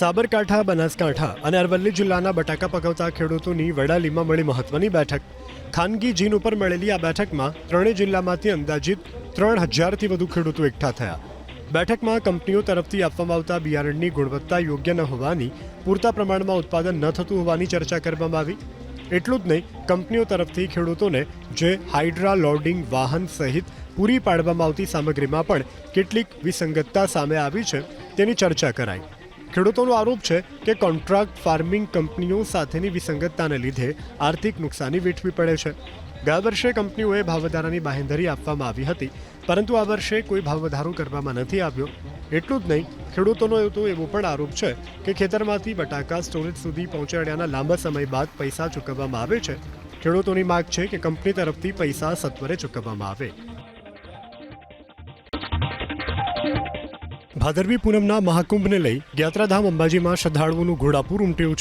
સાબરકાંઠા, બનાસકાંઠા અને અરવલ્લી જિલ્લાના બટાકા પકવતા ખેડૂતોની વડાલીમાં મળી મહત્વની બેઠક. ખાનગી જીન ઉપર મળેલી આ બેઠકમાં ત્રણેય જિલ્લામાંથી અંદાજિત ત્રણ હજારથી વધુ ખેડૂતો એકઠા થયા. બેઠકમાં કંપનીઓ તરફથી આપવામાં આવતા બિયારણની ગુણવત્તા યોગ્ય ન હોવાની, પૂરતા પ્રમાણમાં ઉત્પાદન ન થતું હોવાની ચર્ચા કરવામાં આવી. એટલું જ નહીં, કંપનીઓ તરફથી ખેડૂતોને જે હાઇડ્રા લોડિંગ વાહન સહિત પૂરી પાડવામાં આવતી સામગ્રીમાં પણ કેટલીક વિસંગતતા સામે આવી છે તેની ચર્ચા કરાઈ. ખેડૂતોનો આરોપ છે કે કોન્ટ્રાક્ટ ફાર્મિંગ કંપનીઓ સાથેની વિસંગતતાને લીધે આર્થિક નુકસાની વેઠવી પડે છે. ગયા વર્ષે કંપનીઓએ ભાવવધારાની બાહેંધરી આપવામાં આવી હતી, પરંતુ આ વર્ષે કોઈ ભાવવધારો કરવામાં નથી આવ્યો. એટલું જ નહીં, ખેડૂતોનો તો એવો પણ આરોપ છે કે ખેતરમાંથી બટાકા સ્ટોરેજ સુધી પહોંચાડ્યાના લાંબા સમય બાદ પૈસા ચૂકવવામાં આવે છે. ખેડૂતોની માગ છે કે કંપની તરફથી પૈસા સત્વરે ચૂકવવામાં આવે. ભાદરવી પૂનમના મહાકુંભને લઈ યાત્રાધામ અંબાજીમાં શ્રદ્ધાળુઓનું ઘોડાપૂર ઉમટ્યું છે.